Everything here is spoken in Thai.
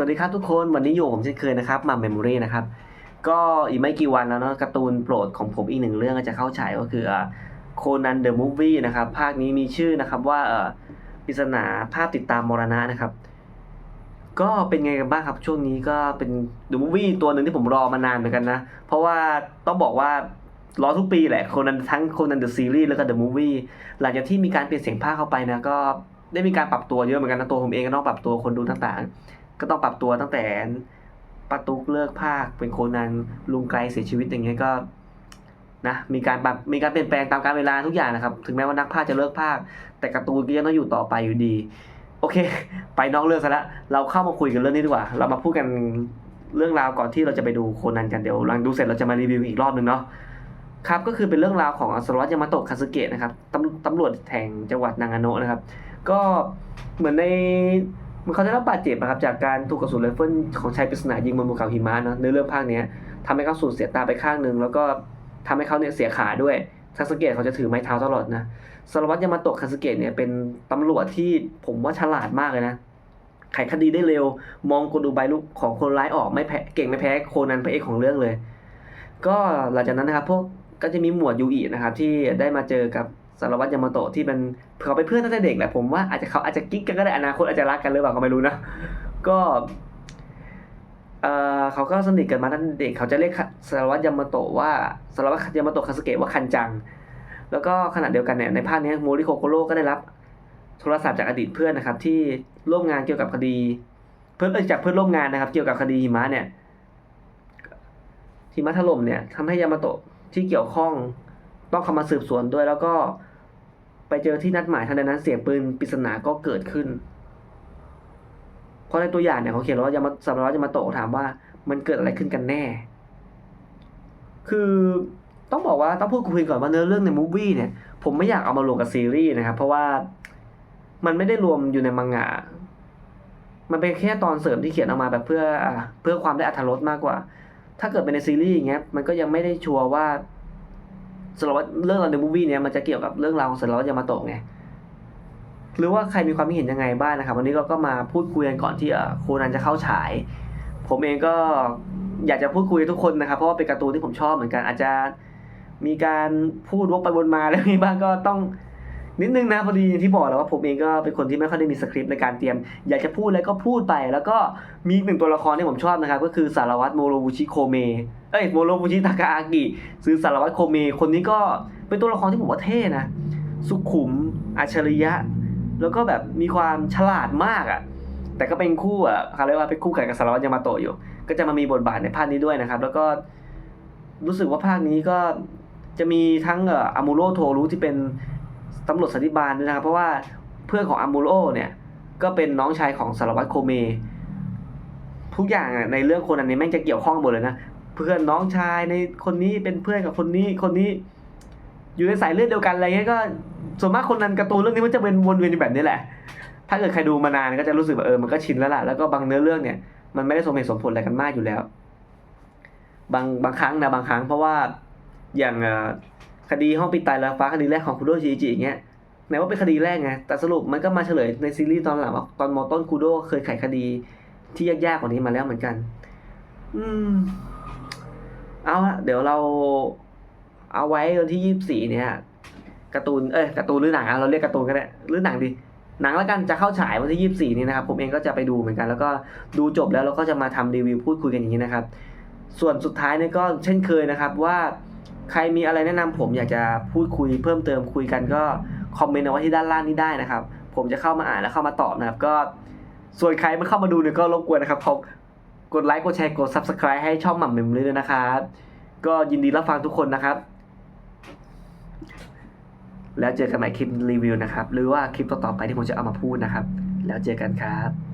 สวัสดีครับทุกคนวันนี้อยู่ผมเช่นเคยนะครับมาเมมโมรีนะครับก็อีกไม่กี่วันแล้วเนาะการ์ตูนโปรดของผมอีกหนึ่งเรื่องก็จะเข้าฉายก็คือโคนันเดอะมูฟวี่นะครับภาคนี้มีชื่อนะครับว่าปริศนาภาพติดตามมรณะนะครับ ก็เป็นไงกันบ้างครับช่วงนี้ก็เป็นเดอะมูฟวี่ตัวหนึ่งที่ผมรอมานานเหมือนกันนะ เพราะว่าต้องบอกว่ารอทุกปีแหละโคนันทั้งโคนันเดอะซีรีส์แล้วก็เดอะมูฟวี่หลังจากที่มีการเปลี่ยนเสียงภาคเข้าไปนะก็ได้มีการปรับตัวเยอะเหมือนกันนะตัวผมเองก็ต้องปรับตัวคนดูต่างๆ ก็ต้องปรับตัวตั้งแต่ปาตุกเลิกภาคเป็นโคนันลุงไกลเสียชีวิตอย่างเงี้ยก็นะมีการปรับมีการเปลี่ยนแปลงตามกาลเวลาทุกอย่างนะครับ ถึงแม้ว่านักภาคจะเลิกภาค แต่การ์ตูนก็ยังต้องอยู่ต่อไปอยู่ดี โอเค ไปนอกเรื่องซะแล้วเราเข้ามาคุยกันเรื่องนี้ดีกว่า เรามาพูดกันเรื่องราวก่อนที่เราจะไปดูโคนันกันเดี๋ยวหลังดูเสร็จเราจะมารีวิวอีกรอบหนึ่งเนาะครับก็คือเป็นเรื่องราวของอสรวัตยามาโตะคาสึเกะนะครับตำตำรวจแห่งจังหวัดนางาโนะนะครับ ก็เหมือนใน มันเขาได้รับบาดเจ็บนะครับจากการถูกกระสุนไรเฟิลของชายปริศนายิงบนภูเขาหิมะเนอะในเรื่องภาคเนี้ยทำให้เขาสูญเสียตาไปข้างหนึ่งแล้วก็ทำให้เขาเนี่ยเสียขาด้วยคาสเกะเขาจะถือไม้เท้าตลอดนะสารวัตรยามาโตะคาสเกะเนี่ยเป็นตำรวจที่ผมว่าฉลาดมากเลยนะ ไขคดีได้เร็ว มองกลอุบายลุกของคนร้ายออกไม่แพ้เก่งไม่แพ้โคนันพระเอกของเรื่องเลย ก็หลังจากนั้นนะครับพวกก็จะมีหมวดยูอินะครับที่ได้มาเจอกับ สารวัตรยามาโตะที่เป็นเขาเป็นเพื่อนตั้งแต่เด็กแหละผมว่าอาจจะเขาอาจจะกิ๊กกันก็ได้อนาคตอาจจะรักกันหรือเปล่าก็ไม่รู้นะก็เออเขาก็สนิทกันมาตั้งแต่เด็กเขาจะเรียกสารวัตรยามาโตะว่าสารวัตรยามาโตะคาสเกะว่าคันจัง แล้วก็ขณะเดียวกันเนี่ยในภาคนี้โมริโคโคโร่ก็ได้รับ โทรศัพท์จากอดีตเพื่อนนะครับ ที่ร่วมงานเกี่ยวกับคดี เพื่อนจากเพื่อนร่วมงานนะครับ เกี่ยวกับคดีหิมะเนี่ยหิมะถล่มเนี่ยทำให้ยามาโตะที่เกี่ยวข้องต้องเข้ามาสืบสวนด้วยแล้วก็ ไปเจอที่นัดหมายทันใดนั้นเสียงปืนปริศนาก็เกิดขึ้น เพราะในตัวอย่างเนี่ยเขาเขียนว่ายามาสารวัตรยามาโตะถามว่า มันเกิดอะไรขึ้นกันแน่ คือต้องบอกว่าต้องพูดคุยก่อนว่าเนื้อเรื่องในมูฟวี่เนี่ย ผมไม่อยากเอามารวมกับซีรีส์นะครับ เพราะว่ามันไม่ได้รวมอยู่ในมังงะมันเป็นแค่ตอนเสริมที่เขียนออกมาแบบเพื่ออเพื่อความได้อรรถรสมากกว่า ถ้าเกิดเป็นในซีรีส์อย่างเงี้ย มันก็ยังไม่ได้ชัวร์ว่า สารวัตรเรื่องราวในมูฟวี่เนี้ยมันจะเกี่ยวกับเรื่องราวของสารวัตรยามาโตะไงหรือว่าใครมีความคิดเห็นยังไงบ้างนะครับ วันนี้เราก็มาพูดคุยกันก่อนที่โคนันจะเข้าฉาย ผมเองก็อยากจะพูดคุยกับทุกคนนะครับ เพราะว่าเป็นการ์ตูนที่ผมชอบเหมือนกันอาจจะมีการพูดวกไปวนมาแล้วมีบ้างก็ต้อง นิดนึงนะพอดีที่บอกแล้วว่าผมเองก็เป็นคนที่ไม่ค่อยได้มีสคริปต์ในการเตรียม อยากจะพูดอะไรก็พูดไป แล้วก็มีหนึ่งตัวละครที่ผมชอบนะครับก็คือสารวัตรโมโรบุชิโคเมเอ้ยโมโรบุชิทากาอากิซื้อสารวัตรโคเม คนนี้ก็เป็นตัวละครที่ผมว่าเท่นะ สุขุมอัจฉริยะ แล้วก็แบบมีความฉลาดมากอะ่ะแต่ก็เป็นคู่อะเขาเรียกว่าเป็นคู่แข่งกับสารวัตรยามาโตะอยู่ ก็จะมามีบทบาทในภาคนี้ด้วยนะครับ แล้วก็รู้สึกว่าภาคนี้ก็จะมีทั้งเอ่ออามูโรโทรุที่เป็น ตำรวจสันติบาลด้วยนะครับ เพราะว่าเพื่อนของอามูโรเนี่ยก็เป็นน้องชายของสารวัตรโคเม ทุกอย่างในเรื่องคนอันนี้แม่งจะเกี่ยวข้องหมดเลยนะเพื่อนน้องชายในคนนี้เป็นเพื่อนกับคนนี้คนนี้ อยู่ในสายเลือดเดียวกันอะไรเงี้ยก็ส่วนมากคนนั้นการ์ตูนเรื่องนี้มันจะเป็นวนเวียนแบบนี้แหละ ถ้าเกิดใครดูมานานก็จะรู้สึกว่าเออมันก็ชินแล้วล่ะแล้วก็บางเนื้อเรื่องเนี่ยมันไม่ได้สมเหตุสมผลอะไรกันมากอยู่แล้ว บางบางครั้งนะบางครั้งเพราะว่าอย่างอ คดีห้องปิดตายล้วฟ้าคดีแรกของคุโดชิจิอย่างเงี้ยแม้ว่าเป็นคดีแรกไงแต่สรุปมันก็มาเฉลยในซีรีส์ตอนหลังว่าตอนมอต้นคุโดเคยไขคดีที่ยากๆกว่านี้มาแล้วเหมือนกัน อืม เอาละเดี๋ยวเราเอาไว้วันที่ยี่สิบสี่เนี่ยการ์ตูนเอ้ยการ์ตูนหรือหนังเราเรียกการ์ตูนก็ได้หรือหนังดีหนังแล้วกันจะเข้าฉายวันที่ยี่สิบสี่นี้นะครับ ผมเองก็จะไปดูเหมือนกัน แล้วก็ดูจบแล้วเราก็จะมาทำรีวิวพูดคุยกันอย่างนี้นะครับ ส่วนสุดท้ายนี่ก็เช่นเคยนะครับว่า ใครมีอะไรแนะนำผมอยากจะพูดคุยเพิ่มเติมคุยกันก็คอมเมนต์เอาไว้ที่ด้านล่างนี้ได้นะครับ ผมจะเข้ามาอ่านและเข้ามาตอบนะครับ ก็ส่วนใครมาเข้ามาดูเนี่ยก็รบกวนนะครับเขากดไลค์กดแชร์กด subscribe ให้ช่องหม่ำเมมเลยด้วยนะครับ ก็ยินดีรับฟังทุกคนนะครับ แล้วเจอกันใหม่คลิปรีวิวนะครับ หรือว่าคลิปต่อๆไปที่ผมจะเอามาพูดนะครับ แล้วเจอกันครับ